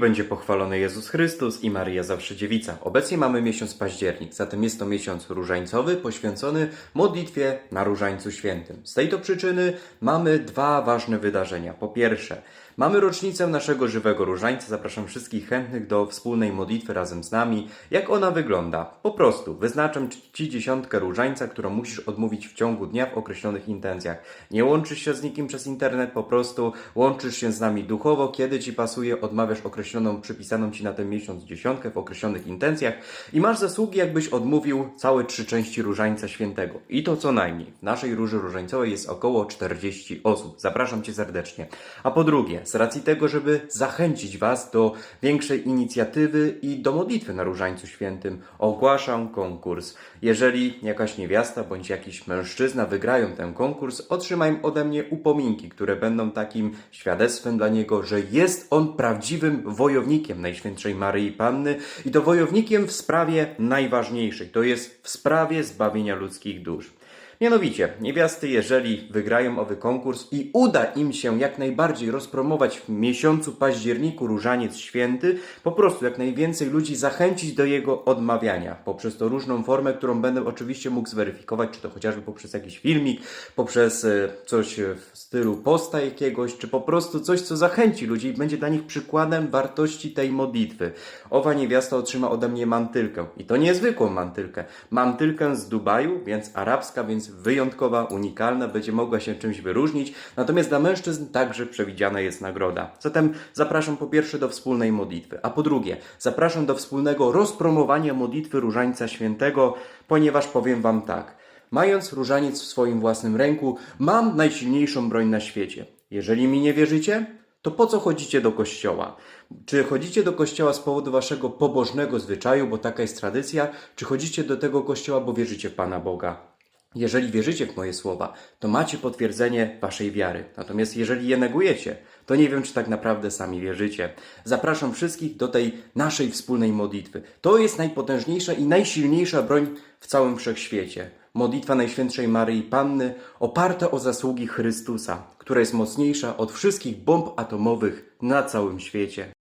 Będzie pochwalony Jezus Chrystus i Maria Zawsze Dziewica. Obecnie mamy miesiąc październik, zatem jest to miesiąc różańcowy poświęcony modlitwie na Różańcu Świętym. Z tej to przyczyny mamy dwa ważne wydarzenia. Po pierwsze, mamy rocznicę naszego żywego różańca. Zapraszam wszystkich chętnych do wspólnej modlitwy razem z nami. Jak ona wygląda? Po prostu wyznaczam Ci dziesiątkę różańca, którą musisz odmówić w ciągu dnia w określonych intencjach. Nie łączysz się z nikim przez internet, po prostu łączysz się z nami duchowo, kiedy Ci pasuje, odmawiasz określoną, przypisaną Ci na ten miesiąc dziesiątkę w określonych intencjach i masz zasługi, jakbyś odmówił całe trzy części Różańca Świętego. I to co najmniej. W naszej Róży Różańcowej jest około 40 osób. Zapraszam Cię serdecznie. A po drugie, z racji tego, żeby zachęcić Was do większej inicjatywy i do modlitwy na Różańcu Świętym, ogłaszam konkurs. Jeżeli jakaś niewiasta bądź jakiś mężczyzna wygrają ten konkurs, otrzymają ode mnie upominki, które będą takim świadectwem dla niego, że jest on prawdziwym wojownikiem Najświętszej Maryi Panny i to wojownikiem w sprawie najważniejszej, to jest w sprawie zbawienia ludzkich dusz. Mianowicie, niewiasty, jeżeli wygrają owy konkurs i uda im się jak najbardziej rozpromować w miesiącu październiku Różaniec Święty, po prostu jak najwięcej ludzi zachęcić do jego odmawiania, poprzez to różną formę, którą będę oczywiście mógł zweryfikować, czy to chociażby poprzez jakiś filmik, poprzez e, coś w stylu posta jakiegoś, czy po prostu coś, co zachęci ludzi i będzie dla nich przykładem wartości tej modlitwy. Owa niewiasta otrzyma ode mnie mantylkę. I to niezwykłą mantylkę. Mantylkę z Dubaju, więc arabska, więc wyjątkowa, unikalna, będzie mogła się czymś wyróżnić. Natomiast dla mężczyzn także przewidziana jest nagroda. Zatem zapraszam po pierwsze do wspólnej modlitwy, a po drugie zapraszam do wspólnego rozpromowania modlitwy Różańca Świętego, ponieważ powiem Wam tak. Mając różaniec w swoim własnym ręku, mam najsilniejszą broń na świecie. Jeżeli mi nie wierzycie, to po co chodzicie do kościoła? Czy chodzicie do kościoła z powodu waszego pobożnego zwyczaju, bo taka jest tradycja, czy chodzicie do tego kościoła, bo wierzycie w Pana Boga? Jeżeli wierzycie w moje słowa, to macie potwierdzenie waszej wiary. Natomiast jeżeli je negujecie, to nie wiem, czy tak naprawdę sami wierzycie. Zapraszam wszystkich do tej naszej wspólnej modlitwy. To jest najpotężniejsza i najsilniejsza broń w całym wszechświecie. Modlitwa Najświętszej Maryi Panny oparta o zasługi Chrystusa, która jest mocniejsza od wszystkich bomb atomowych na całym świecie.